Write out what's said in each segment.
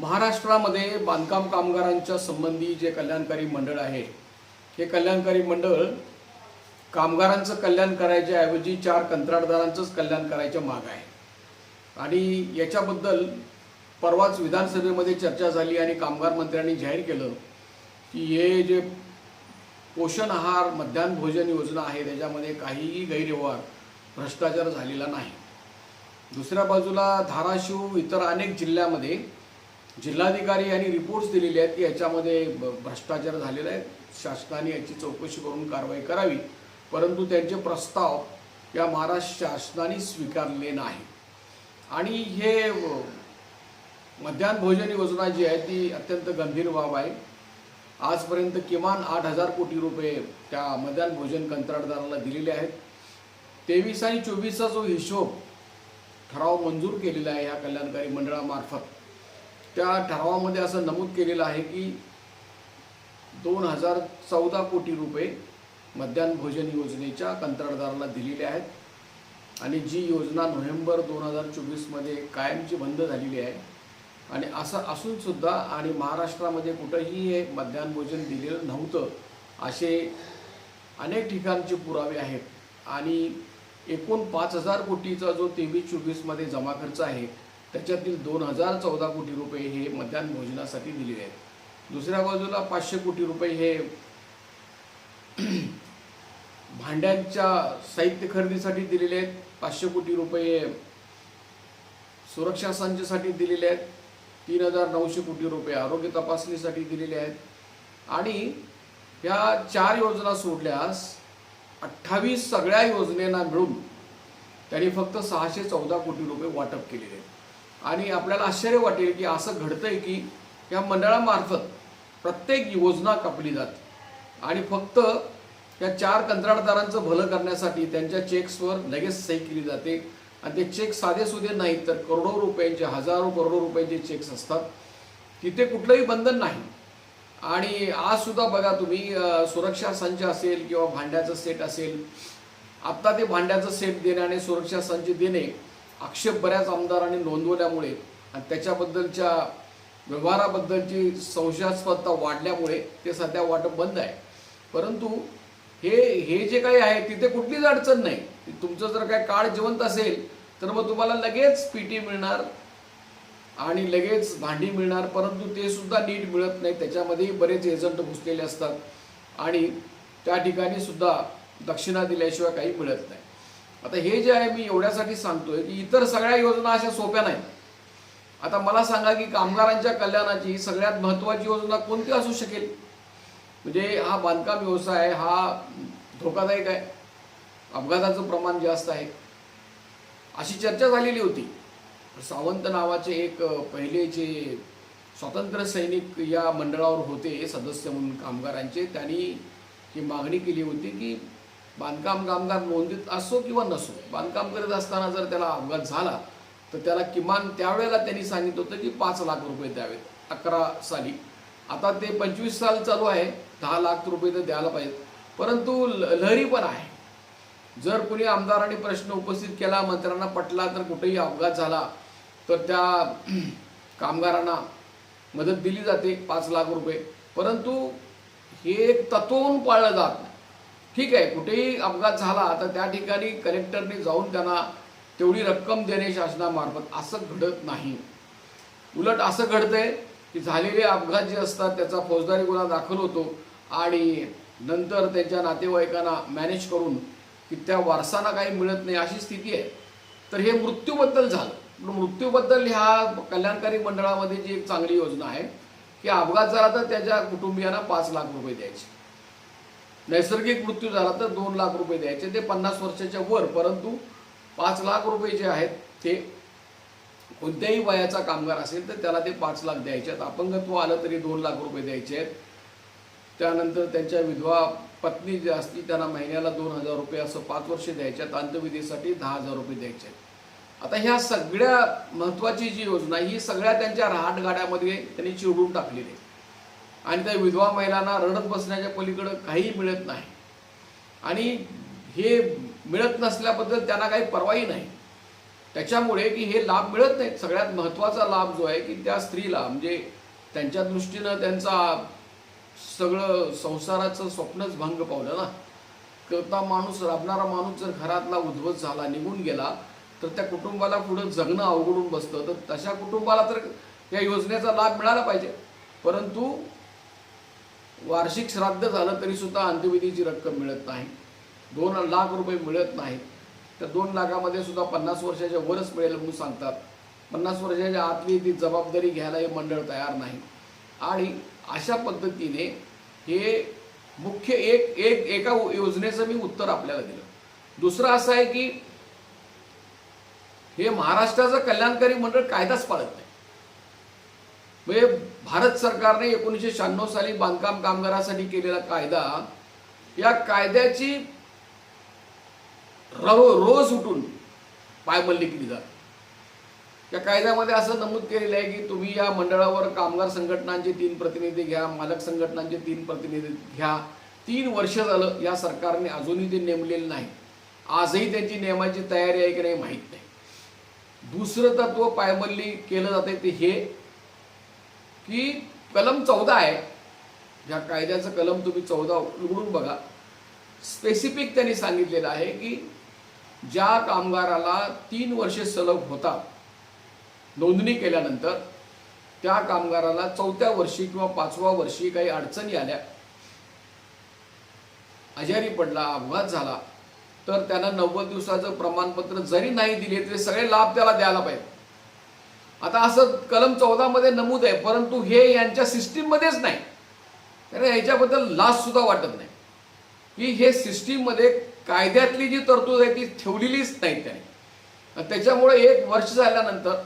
महाराष्ट्रामध्ये बांधकाम कामगारांच्या संबंधी जे कल्याणकारी मंडळ आहे हे कल्याणकारी मंडळ कामगारांचं कल्याण करायच्या ऐवजी चार कंत्राटदारांचंच कल्याण करायच्या माग आहे. आणि याच्याबद्दल परवाच विधानसभेमध्ये चर्चा झाली आणि कामगार मंत्र्यांनी जाहीर केलं की हे जे पोषण आहार मध्यान्ह भोजन योजना आहे त्याच्यामध्ये काहीही गैरव्यवहार भ्रष्टाचार झालेला नाही. दुसऱ्या बाजूला धाराशिव इतर अनेक जिल्ह्यामध्ये जिल्हाधिकारी यांनी रिपोर्ट्स दिलेले आहेत की याच्यामध्ये भ्रष्टाचार झालेला आहे. शासनाने याची चौकशी करून कारवाई करावी. परंतु त्यांचे प्रस्ताव या महाराष्ट्र शासनाने स्वीकारले नाही. आणि हे मध्यान्ह भोजन योजना जी आहे ती अत्यंत गंभीर बाब आहे. आजपर्यंत किमान आठ हजार कोटी रुपये त्या मध्यान्ह भोजन कंत्राटदाराला दिलेले आहेत. तेवीस आणि चोवीसचा जो हिशोब ठराव मंजूर केलेला आहे या कल्याणकारी मंडळामार्फत त्या ठरावामध्ये असं नमूद केलेलं आहे की दोन हजार चौदा कोटी रुपये मध्यान्ह भोजन योजनेच्या कंत्राटदाराला दिलेले आहेत. आणि जी योजना नोव्हेंबर दोन हजार चोवीसमध्ये कायमची बंद झालेली आहे. आणि असं असूनसुद्धा आणि महाराष्ट्रामध्ये कुठंही हे मध्यान्ह भोजन दिलेलं नव्हतं असे अनेक ठिकाणचे पुरावे आहेत. आणि एकूण पाच हजार कोटीचा जो तेवीस चोवीसमध्ये जमा खर्च आहे त्याच्यातील दोन हजार चौदा कोटी रुपये हे मध्यान्ह भोजनासाठी दिलेले आहेत. दुसऱ्या बाजूला पाचशे कोटी रुपये हे भांड्यांच्या साहित्य खरेदीसाठी दिलेले आहेत. पाचशे कोटी रुपये सुरक्षा संचसाठी दिलेले आहेत. तीन हजार नऊशे कोटी रुपये आरोग्य तपासणीसाठी दिलेले आहेत. आणि या चार योजना सोडल्यास अठ्ठावीस सगळ्या योजनेना मिळून त्यांनी फक्त सहाशे चौदा कोटी रुपये वाटप केलेले आहेत. आणि आपल्याला आश्चर्य वाटेल की असं घडतंय की या मंडळामार्फत प्रत्येक योजना कापली जाते. आणि फक्त या चार कंत्राटदारांचं भलं करण्यासाठी त्यांच्या चेक्सवर लगेच सही केली जाते. आणि ते चेक साधे सुधे नाहीत तर करोडो रुपयांचे हजारो करोडो रुपयांचे चेक्स असतात. तिथे कुठलंही बंधन नाही. आणि आज सुद्धा बघा तुम्ही सुरक्षा संच असेल किंवा भांड्याचं सेट असेल आत्ता ते भांड्याचं सेट देणे आणि सुरक्षा संच देणे आक्षेप बऱ्याच आमदारांनी नोंदवल्यामुळे आणि त्याच्याबद्दलच्या व्यवहाराबद्दलची संशयास्पदता वाढल्यामुळे ते सध्या वाटप बंद आहे. परंतु हे हे जे काही आहे तिथे कुठलीच अडचण नाही. तुमचं जर काय काळ जिवंत असेल तर मग तुम्हाला लगेच पीटी मिळणार आणि लगेच भांडी मिळणार परंतु ते सुद्धा नीट मिळत नाही. त्याच्यामध्येही बरेच एजंट घुसलेले असतात आणि त्या ठिकाणी सुद्धा दक्षिणा दिल्याशिवाय काही मिळत नाही. आता हे जे आहे मी एवढ्यासाठी सांगतोय की इतर सगळ्या योजना अशा सोप्या नाहीत. आता मला सांगा की कामगारांच्या कल्याणाची सगळ्यात महत्त्वाची योजना कोणती असू शकेल? म्हणजे हा बांधकाम व्यवसाय हा धोकादायक आहे. अपघाताचं प्रमाण जास्त आहे. अशी चर्चा झालेली होती. सावंत नावाचे एक पहिलेचे पहिले जे स्वातंत्र्य सैनिक या मंडळावर होते सदस्य म्हणून कामगारांचे त्यांनी ही मागणी केली होती की बांधकाम कामगार नोंदीत असो किंवा नसो बांधकाम करत असताना जर त्याला अपघात झाला तर त्याला किमान त्यावेळेला त्यांनी सांगितलं होतं की पाच लाख रुपये द्यावेत अकरा साली. आता ते पंचवीस साल चालू आहे दहा लाख रुपये तर द्यायला पाहिजेत. परंतु ल- लहरी पण आहे. जर कुणी आमदारांनी प्रश्न उपस्थित केला मंत्र्यांना पटला तर कुठेही अपघात झाला तर त्या कामगारांना मदत दिली जाते पाच लाख रुपये. परंतु हे एक तत्वून पाळलं जात नाही. ठीक आहे कुठेही अपघात झाला तर त्या ठिकाणी कलेक्टरने जाऊन त्यांना तेवढी रक्कम देणे शासनामार्फत असं घडत नाही. उलट असं घडतंय की झालेले अपघात जे असतात त्याचा फौजदारी गुन्हा दाखल होतो आणि नंतर त्यांच्या नातेवाईकांना मॅनेज करून की त्या वारसांना काही मिळत नाही अशी स्थिती आहे. तर हे मृत्यूबद्दल झालं. पण मृत्यूबद्दल ह्या कल्याणकारी मंडळामध्ये जी एक चांगली योजना आहे की अपघात झाला तर त्याच्या कुटुंबियांना पाच लाख रुपये द्यायचे. नैसर्गिक मृत्यू झाला तर दोन लाख रुपये द्यायचे. ते पन्नास वर्षाच्या वर परंतु पाच लाख रुपये जे आहेत ते कोणत्याही वयाचा कामगार असेल तर त्याला ते पाच लाख द्यायचे आहेत. अपंगत्व आलं तरी दोन लाख रुपये द्यायचे आहेत. त्यानंतर त्यांच्या विधवा पत्नी जे असतील त्यांना महिन्याला दोन हजार रुपये असं पाच वर्ष द्यायचे आहेत. अंतविधीसाठी दहा हजार रुपये द्यायचे आहेत. आता ह्या सगळ्या महत्त्वाची जी योजना ही सगळ्या त्यांच्या रहाटगाड्यामध्ये त्यांनी चिरडून टाकलेली आहे. आणि त्या विधवा महिलांना रडत बसण्याच्या पलीकडं काहीही मिळत नाही. आणि हे मिळत नसल्याबद्दल त्यांना काही परवाही नाही. त्याच्यामुळे की हे लाभ मिळत नाहीत. सगळ्यात महत्त्वाचा लाभ जो आहे की त्या स्त्रीला म्हणजे त्यांच्या दृष्टीनं त्यांचा सगळं संसाराचं स्वप्नच भंग पावलं ना. करता माणूस राबणारा माणूस जर घरातला उद्ध्वस्त झाला निघून गेला तर त्या कुटुंबाला पुढं जगणं अवघडून बसतं. तर तशा कुटुंबाला तर या योजनेचा लाभ मिळाला पाहिजे. परंतु वार्षिक श्राद्ध झालं तरीसुद्धा अंत्यविधीची रक्कम मिळत नाही. दोन लाख रुपये मिळत नाहीत त्या दोन लाखामध्ये सुद्धा पन्नास वर्षाच्या वरच मिळेल म्हणून सांगतात. पन्नास वर्षाच्या आतली ती जबाबदारी घ्यायला हे मंडळ तयार नाही. आणि अशा पद्धतीने हे मुख्य एक एक एका योजनेचं मी उत्तर आपल्याला दिलं. दुसरं असं आहे की हे महाराष्ट्राचं कल्याणकारी मंडळ कायदाच पाळत नाही. म्हणजे भारत सरकारने एकोणीसशे शहाण्णव साली बांधकाम कामगारासाठी केलेला कायदा या कायद्याची रो- रोज उठून पायमल्ली केली जाते. या कायद्यामध्ये असं नमूद केलेलं आहे की तुम्ही या मंडळावर कामगार संघटनांचे तीन प्रतिनिधी घ्या मालक संघटनांचे तीन प्रतिनिधी घ्या. तीन वर्ष झालं या सरकारने अजूनही ते नेमलेलं नाही. आजही त्यांची नेमाची तयारी आहे की नाही माहीत नाही. दुसरं तत्व पायमल्ली केलं जाते ते हे की कलम चौदा आहे. ज्या कायद्याचं कलम तुम्ही चौदा उघडून बघा. स्पेसिफिक त्यांनी सांगितलेलं आहे की ज्या कामगाराला तीन वर्षे सलग होता नोंदणी केल्यानंतर त्या कामगाराला चौथ्या वर्षी किंवा पाचव्या वर्षी काही अडचणी आल्या. आजारी पडला अपघात झाला तर त्यांना नव्वद दिवसाचं प्रमाणपत्र जरी नाही दिले तरी सगळे लाभ त्याला द्यायला पाहिजे. आता असं कलम चौदामध्ये नमूद आहे परंतु हे यांच्या सिस्टीममध्येच नाही. कारण याच्याबद्दल लाजसुद्धा वाटत नाही. की हे सिस्टीममध्ये कायद्यातली जी तरतूद आहे ती ठेवलेलीच नाही त्याने. त्याच्यामुळे एक वर्ष झाल्यानंतर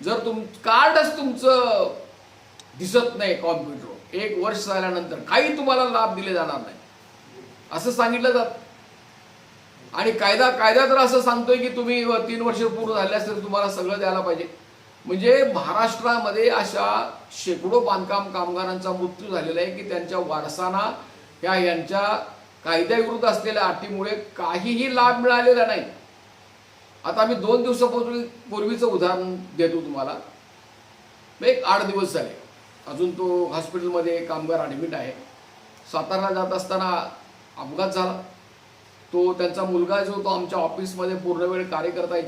जर तुम कार्डच तुमचं दिसत नाही कॉम्प्युटरवर एक वर्ष झाल्यानंतर काही तुम्हाला लाभ दिले जाणार नाही. असं सांगितलं जात. आणि कायदा कायदा तर असं सांगतोय की तुम्ही तीन वर्ष पूर्ण झाल्यास तर तुम्हाला सगळं द्यायला पाहिजे. म्हणजे महाराष्ट्रामध्ये अशा शेकडो बांधकाम कामगारांचा मृत्यू झालेला आहे की त्यांच्या वारसांना या यांच्या कायद्याविरुद्ध असलेल्या अटीमुळे काहीही लाभ मिळालेला नाही. आता मी दोन दिवसापूर्वी पूर्वीचं उदाहरण देतो तुम्हाला. एक आठ दिवस झाले. अजून तो हॉस्पिटलमध्ये कामगार ॲडमिट आहे. सातारा जात असताना अपघात झाला. तो त्यांचा मुलगा जो तो आमच्या ऑफिसमध्ये पूर्ण वेळ कार्यकर्ता आहे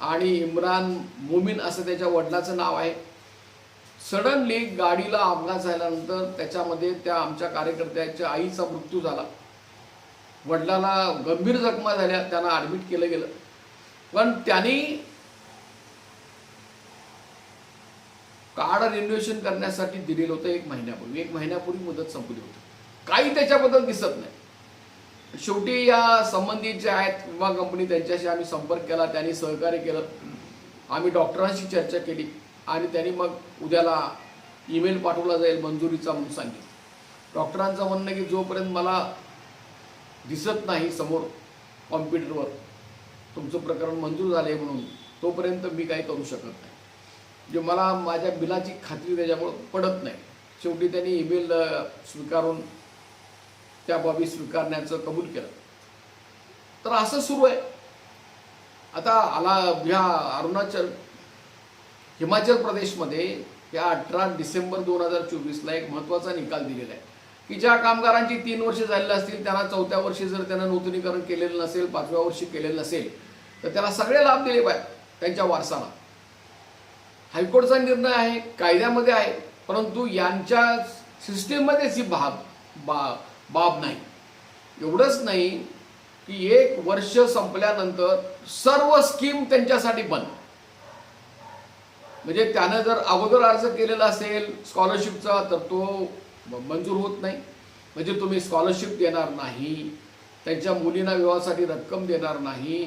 आणि इम्रान मोमीन असं त्याच्या वडिलाचं नाव आहे. सडनली गाडीला अपघात झाल्यानंतर त्याच्यामध्ये त्या आमच्या कार्यकर्त्याच्या आईचा मृत्यू झाला. वडिलाला गंभीर जखमा झाल्या त्यांना ॲडमिट केलं गेलं. पण त्यांनी कार्ड रिन्युएशन करण्यासाठी दिलेलं होतं एक महिन्यापूर्वी. एक महिन्यापूर्वी मुदत संपली होती. काही त्याच्याबद्दल दिसत नाही. शेवटी या संबंधित जे आहेत विमा कंपनी त्यांच्याशी आम्ही संपर्क केला त्यांनी सहकार्य केलं. आम्ही डॉक्टरांशी चर्चा केली आणि त्यांनी मग उद्याला ईमेल पाठवला जाईल मंजुरीचा म्हणून सांगितलं. डॉक्टरांचं म्हणणं की जोपर्यंत मला दिसत नाही समोर कॉम्प्युटरवर तुमचं प्रकरण मंजूर झालं आहे म्हणून तोपर्यंत मी काही करू शकत नाही. म्हणजे मला माझ्या बिलाची खात्री त्याच्यामुळं पडत नाही. शेवटी त्यांनी ईमेल स्वीकारून त्या बाबी स्वीकारण्याचं कबूल केलं. तर असं सुरू आहे. आता आला ह्या अरुणाचल हिमाचल प्रदेशमध्ये या अठरा डिसेंबर दोन हजार चोवीसला एक महत्त्वाचा निकाल दिलेला आहे. की ज्या कामगारांची तीन वर्ष झालेली असतील त्यांना चौथ्या वर्षी जर त्यांना नूतनीकरण केलेलं नसेल पाचव्या वर्षी केलेलं नसेल तर त्याला सगळे लाभ दिले पाहिजे त्यांच्या वारसाला. हायकोर्टचा निर्णय आहे कायद्यामध्ये आहे परंतु यांच्या सिस्टीममध्येच ही बाब बा बाब नाही. एवढंच नाही की एक वर्ष संपल्यानंतर सर्व स्कीम त्यांच्यासाठी बंद. म्हणजे त्यानं जर अगोदर अर्ज केलेला असेल स्कॉलरशिपचा तर तो मंजूर होत नाही. म्हणजे तुम्ही स्कॉलरशिप देणार नाही त्यांच्या मुलींना विवाहासाठी रक्कम देणार नाही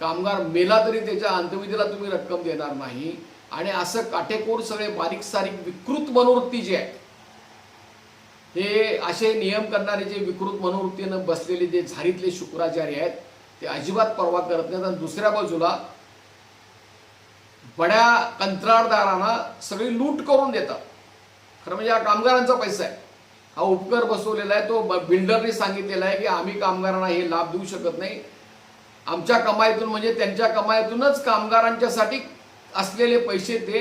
कामगार मेला तरी त्याच्या अंत्यविधीला तुम्ही रक्कम देणार नाही. आणि असं काटेकोर सगळे बारीक सारीक विकृत मनोवृत्ती जी आहे हे असे नियम करणारे जे विकृत मनोवृत्तीनं बसलेले जे झारीतले शुक्राचार्य आहेत ते अजिबात परवा करत नाहीत. आणि दुसऱ्या बाजूला बड्या कंत्राटदारांना सगळी लूट करून देतात. खरं म्हणजे हा कामगारांचा पैसा आहे. हा उपकर बसवलेला आहे तो बिल्डरने सांगितलेला आहे की आम्ही कामगारांना हे लाभ देऊ शकत नाही. आमच्या कमाईतून म्हणजे त्यांच्या कमाईतूनच कामगारांच्यासाठी असलेले पैसे ते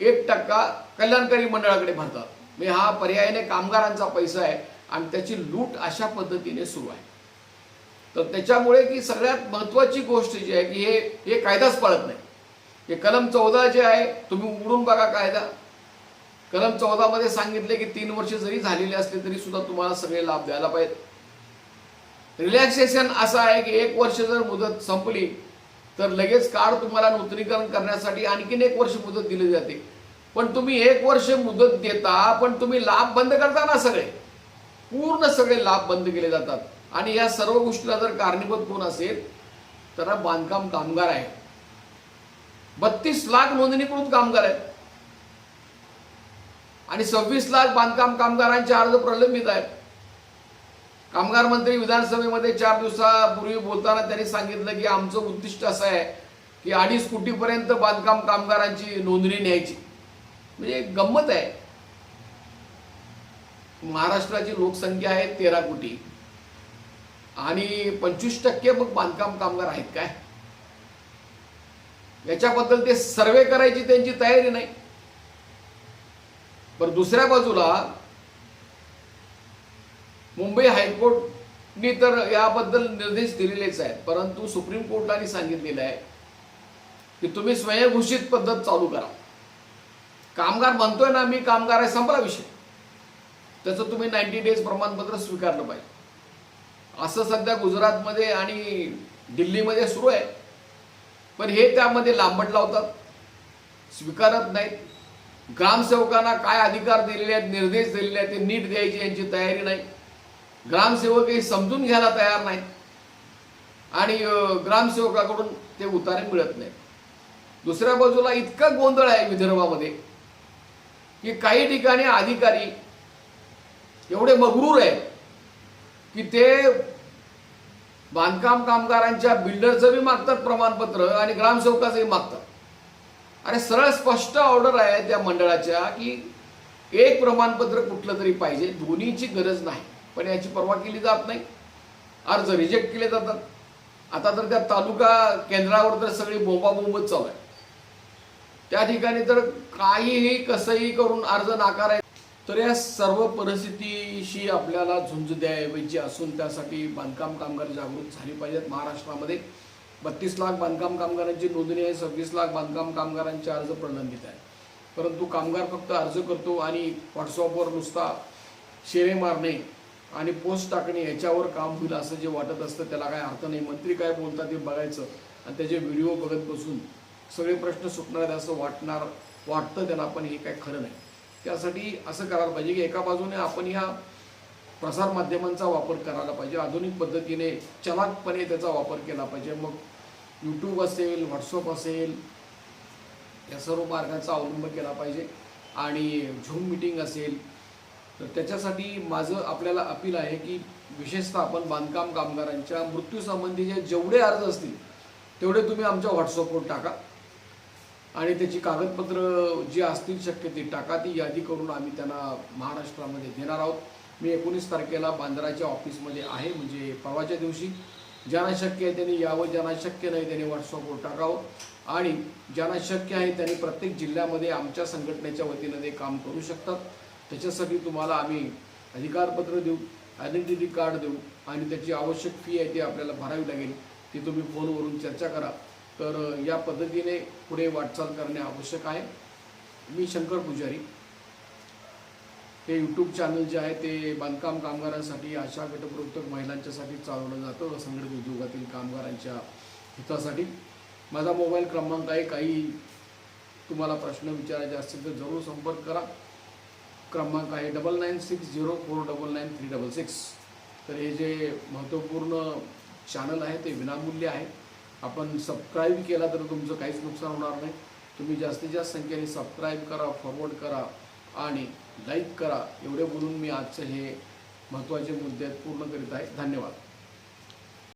एक टक्का कल्याणकारी मंडळाकडे भरतात. म्हणजे हा पर्यायाने कामगारांचा पैसा आहे आणि त्याची लूट अशा पद्धतीने सुरू आहे. तर त्याच्यामुळे की सगळ्यात महत्त्वाची गोष्ट जी आहे की हे हे कायदाच पाळत नाही. हे कलम चौदा जे आहे तुम्ही उघडून बघा कायदा. कलम चौदामध्ये सांगितले की तीन वर्ष जरी झालेले असले तरी सुद्धा तुम्हाला सगळे लाभ द्यायला पाहिजेत. रिलॅक्सेशन असं आहे की एक वर्ष जर मुदत संपली तर लगेच कार्ड तुम्हाला नूतनीकरण करण्यासाठी आणखीन एक वर्ष मुदत दिली जाते. पण तुम्ही एक वर्ष मुदत देता पण तुम्ही लाभ बंद करता ना सगळे. पूर्ण सगळे लाभ बंद केले जातात. आणि या सर्व गोष्टीला जर कारणीभूत कोण असेल तर हा बांधकाम कामगार आहे. बत्तीस लाख नोंदणीकृत कामगार आहेत. आणि सव्वीस लाख बांधकाम कामगारांचे अर्ज प्रलंबित आहेत. कामगार मंत्री विधानसभेमध्ये चार दिवसापूर्वी बोलताना त्यांनी सांगितलं की आमचं उद्दिष्ट असं आहे की अडीच कोटीपर्यंत बांधकाम कामगारांची नोंदणी न्यायची. म्हणजे एक गंमत आहे. महाराष्ट्राची लोकसंख्या आहे तेरा कोटी. आणि पंचवीस टक्के मग बांधकाम कामगार आहेत काय? याच्याबद्दल ते सर्वे करायची त्यांची तयारी नाही. पण दुसऱ्या बाजूला मुंबई हायकोर्टनी तर याबद्दल निर्देश दिलेलेच आहेत. परंतु सुप्रीम कोर्टाने सांगितलेलं आहे की तुम्ही स्वयंघोषित पद्धत चालू करा. कामगार बनतोय ना मी कामगार आहे संपला विषय. त्याचं तुम्ही नाईन्टी डेज प्रमाणपत्र स्वीकारलं पाहिजे. असं सध्या गुजरातमध्ये आणि दिल्लीमध्ये सुरू आहे. पण हे त्यामध्ये लांबट लावतात स्वीकारत नाहीत. ग्रामसेवकांना काय अधिकार दिलेले आहेत निर्देश दिलेले आहेत ते नीट द्यायची यांची तयारी नाही. ग्रामसेवक हे समजून घ्यायला तयार नाहीत. आणि ग्रामसेवकाकडून ते उतारे मिळत नाहीत. दुसऱ्या बाजूला इतका गोंधळ आहे विदर्भामध्ये की काही ठिकाणी अधिकारी एवढे मगरूर आहेत की ते बांधकाम कामगारांच्या बिल्डरचं बी मागतात प्रमाणपत्र आणि ग्रामसेवकाचंही मागतात. आणि सरळ स्पष्ट ऑर्डर आहे त्या मंडळाच्या की एक प्रमाणपत्र कुठलं तरी पाहिजे दोन्हीची गरज नाही. पण याची पर्वा केली जात नाही. अर्ज रिजेक्ट केले जातात. आता तर त्या तालुका केंद्रावर तर सगळी बोंबाबोंबच चालू आहे. त्या ठिकाणी तर काहीही कसंही करून अर्ज नाकाराय तर या सर्व परिस्थितीशी आपल्याला झुंज द्यायची असून त्यासाठी बांधकाम कामगार जागृत झाली पाहिजेत. महाराष्ट्रामध्ये बत्तीस लाख बांधकाम कामगारांची नोंदणी आहे. सव्वीस लाख बांधकाम कामगारांचे अर्ज प्रलंबित आहे परंतु कामगार फक्त अर्ज करतो आणि व्हॉट्सअपवर नुसता शेरे मारणे आणि पोस्ट टाकणे याच्यावर काम होईल असं जे वाटत असतं त्याला काय अर्थ नाही. मंत्री काय बोलतात ते बघायचं आणि त्याचे व्हिडिओ बघत बसून सगळे प्रश्न सुटणार आहेत असं वाटणार वाटतं त्यांना पण हे काय खरं नाही. त्यासाठी असं करायला पाहिजे की एका बाजूने आपण ह्या प्रसारमाध्यमांचा वापर करायला पाहिजे आधुनिक पद्धतीने चलाकपणे त्याचा वापर केला पाहिजे. मग यूट्यूब असेल व्हॉट्सअप असेल या सर्व मार्गाचा अवलंब केला पाहिजे. आणि झूम मिटिंग असेल तर त्याच्यासाठी माझं आपल्याला अपील आहे की विशेषतः आपण बांधकाम कामगारांच्या मृत्यूसंबंधीचे जेवढे अर्ज असतील तेवढे तुम्ही आमच्या व्हॉट्सअपवर टाका. आणि त्याची कागदपत्र जी असतील शक्य ती टाका ती यादी करून आम्ही त्यांना महाराष्ट्रामध्ये देणार आहोत. मी एकोणीस तारखेला बांद्राच्या ऑफिसमध्ये आहे म्हणजे परवाच्या दिवशी. ज्यांना शक्य आहे त्यांनी यावं ज्यांना शक्य नाही त्यांनी व्हॉट्सअपवर टाकावं हो. आणि ज्यांना शक्य आहे त्यांनी प्रत्येक जिल्ह्यामध्ये आमच्या संघटनेच्या वतीनं ते काम करू शकतात. त्याच्यासाठी तुम्हाला आम्ही अधिकारपत्र देऊ आयडेंटिटी कार्ड देऊ आणि त्याची आवश्यक फी आहे ती आपल्याला भरावी लागेल. ती तुम्ही फोनवरून चर्चा करा. तर या पद्धतीने पुढे वाटचाल करणे आवश्यक आहे. मी शंकर पुजारी. हे यूट्यूब चॅनल जे आहे ते बांधकाम कामगारांसाठी आशा गटप्रवर्तक महिलांच्यासाठी चालवलं जातं असंघटित उद्योगातील कामगारांच्या हितासाठी. माझा मोबाईल क्रमांक आहे काही तुम्हाला प्रश्न विचारायचे असतील तर जरूर संपर्क करा. क्रमांक आहे double nine six zero four double nine three double six तर हे जे महत्त्वपूर्ण चॅनल आहे ते विनामूल्य आहे. आपण सबस्क्राईब केला तर तुमचं काहीच नुकसान होणार नाही. तुम्ही जास्तीत जास्त संख्येने सबस्क्राईब करा फॉरवर्ड करा आणि लाईक करा. एवढे बोलून मी आजचे हे महत्त्वाचे मुद्दे पूर्ण करीत आहे. धन्यवाद.